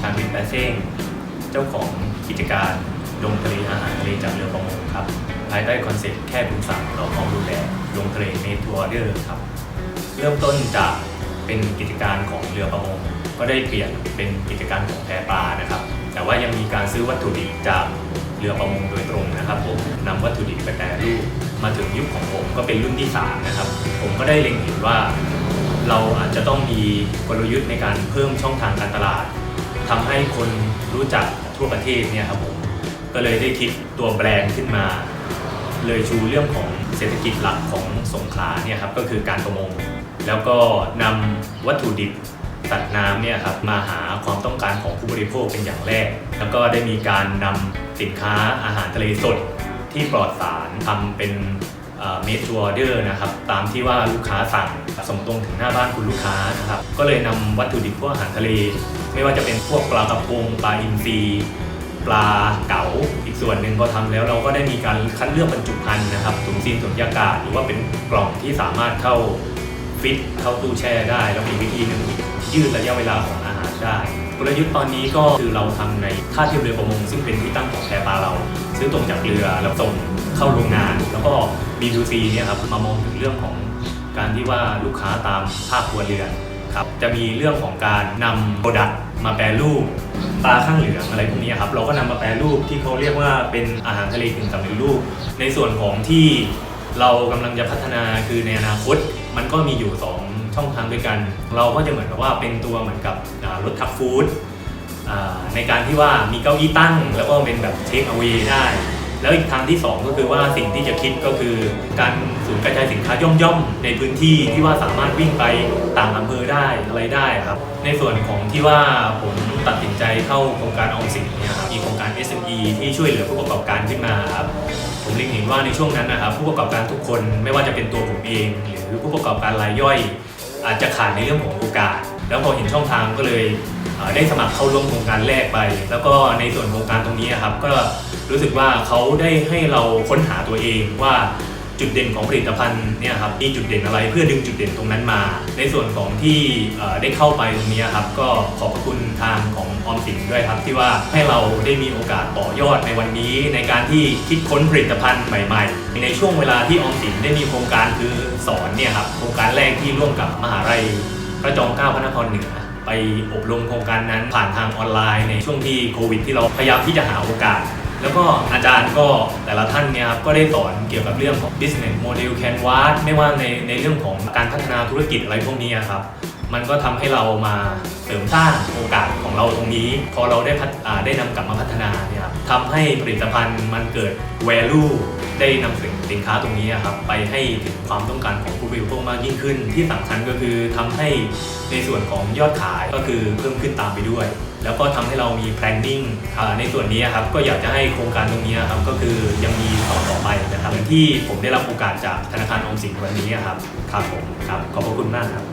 ชาญวินแปเซ้งเจ้าของกิจการลงทะเลอาหารทะเลจากเรือประมงครับ ภายใต้คอนเซ็ปต์แค่คุณสั่งเราพร้อมดูแลลงทะเลเมทัวร์เดอร์ครับ เริ่มต้นจากเป็นกิจการของเรือประมง ก็ได้เปลี่ยนเป็นกิจการของแพปลานะครับ แต่ว่ายังมีการซื้อวัตถุดิบจากเรือประมงโดยตรงนะครับผมนำวัตถุดิบไปแปรรูปมาถึงยุคของผมก็เป็นรุ่นที่สามนะครับ ผมก็ได้เล็งเห็นว่า เราอาจจะต้องมีกลยุทธ์ในการเพิ่มช่องทางการตลาด ทำให้คนรู้จักทั่วประเทศเนี่ยครับผมก็เลยได้คิดตัวแบรนด์ขึ้นมา เลยชูเรื่องของเศรษฐกิจหลักของสงขลาเนี่ยครับก็คือการประมง แล้วก็นำวัตถุดิบสัตว์น้ำเนี่ยครับมาหาความต้องการของผู้บริโภคเป็นอย่างแรก แล้วก็ได้มีการนำสินค้าอาหารทะเลสดที่ปลอดสารทำเป็นเมด to order นะครับตามที่ว่าลูกค้าสั่งส่งตรงถึงหน้าบ้านคุณลูกค้านะครับก็เลยนำวัตถุดิบพวกอาหารทะเล ไม่ว่าจะเป็นพวกปลากระพงปลาอินทรีปลาเก๋าอีกส่วนหนึ่งพอทำแล้วเราก็ได้มีการคัดเลือกบรรจุภัณฑ์นะครับถุงซีนถุงยากาศหรือว่าเป็นกล่องที่สามารถเข้าฟิตเข้าตู้แช่ได้ แล้วมีวิธีหนึ่งยืดระยะเวลาของอาหารได้กลยุทธ์ตอนนี้ก็คือเราทำในท่าเทียบเรือประมง ซึ่งเป็นที่ตั้งของแพปลาเรา ซื้อตรงจากเรือแล้วส่งเข้าโรงงาน แล้วก็ B2C เนี่ยครับมามองถึงเรื่องของการที่ว่าลูกค้าตามภาคครัวเรือน ครับจะมีเรื่องของการนำโปรดักต์มาแปรรูปปลาข้างเหลืองอะไรพวกนี้ครับเราก็นำมาแปรรูปที่เขาเรียกว่าเป็นอาหารทะเลกึ่งสำเร็จรูป ในส่วนของที่เรากำลังจะพัฒนาคือในอนาคต มันก็มีอยู่ 2 ช่องทางด้วยกัน เราก็จะเหมือนกับว่าเป็นตัวเหมือนกับรถทับฟู้ดในการที่ว่ามีเก้าอี้ตั้ง แล้วก็เป็นแบบเทคเอา a y ได้ แล้วอีกทางที่ 2 ก็คือว่าสิ่งที่จะคิดก็คือ การศูนย์กระจายสินค้าย่อมๆ ในพื้นที่ที่ว่าสามารถวิ่งไปต่างอำเภอได้อะไรได้ครับ ในส่วนของที่ว่าผมตัดสินใจเข้าโครงการออมสินเนี่ยครับมีโครงการ SME ที่ช่วยเหลือผู้ประกอบการขึ้นมาครับผมเล็งเห็นว่าในช่วงนั้นนะครับผู้ประกอบการทุกคนไม่ว่าจะเป็นตัวผมเอง หรือผู้ประกอบการรายย่อย อาจจะขาดในเรื่องของโอกาส แล้วพอเห็นช่องทางก็เลยได้สมัครเข้าร่วมโครงการแรกไป แล้วก็ในส่วนโครงการตรงนี้ครับก็รู้สึกว่าเขาได้ให้เราค้นหาตัวเองว่าจุดเด่นของผลิตภัณฑ์เนี่ยครับมีจุดเด่นอะไรเพื่อดึงจุดเด่นตรงนั้นมา ในส่วนของที่ได้เข้าไปตรงนี้ครับก็ขอบพระคุณทางของออมสินด้วยครับ ที่ว่าให้เราได้มีโอกาสต่อยอดในวันนี้ ในการที่คิดค้นผลิตภัณฑ์ใหม่ ๆ ในช่วงเวลาที่ออมสินได้มีโครงการคือสอนเนี่ยครับโครงการแรกที่ร่วมกับมหาลัย พระจอมเกล้าพระนครเหนือไปอบรมโครงการนั้นผ่านทางออนไลน์ในช่วงที่โควิด ที่เราพยายามที่จะหาโอกาส แล้วก็อาจารย์ก็แต่ละท่านเนี่ยครับก็ได้สอนเกี่ยวกับเรื่องของ business model canvas ไม่ว่าในในเรื่องของการพัฒนาธุรกิจอะไรพวกนี้ครับมันก็ทำให้เรามาเสริมสร้างโอกาสของเราตรงนี้ พอเราได้พัฒอ่าได้นำกลับมาพัฒนาเนี่ยครับทำให้ผลิตภัณฑ์มันเกิด value ได้นำสิน สินค้าตรงนี้ครับไปให้ถึงความต้องการของผู้บริโภคมากยิ่งขึ้น ที่สำคัญก็คือทำให้ในส่วนของยอดขายก็คือเพิ่มขึ้นตามไปด้วย แล้วก็ทำให้เรามี planning ในส่วนนี้ครับก็อยากจะให้โครงการตรงนี้ครับก็คือยังมีต่อต่อไปนะครับที่ผมได้รับโอกาสจากธนาคารออมสินวันนี้ครับครับผมครับขอบพระคุณมากครับ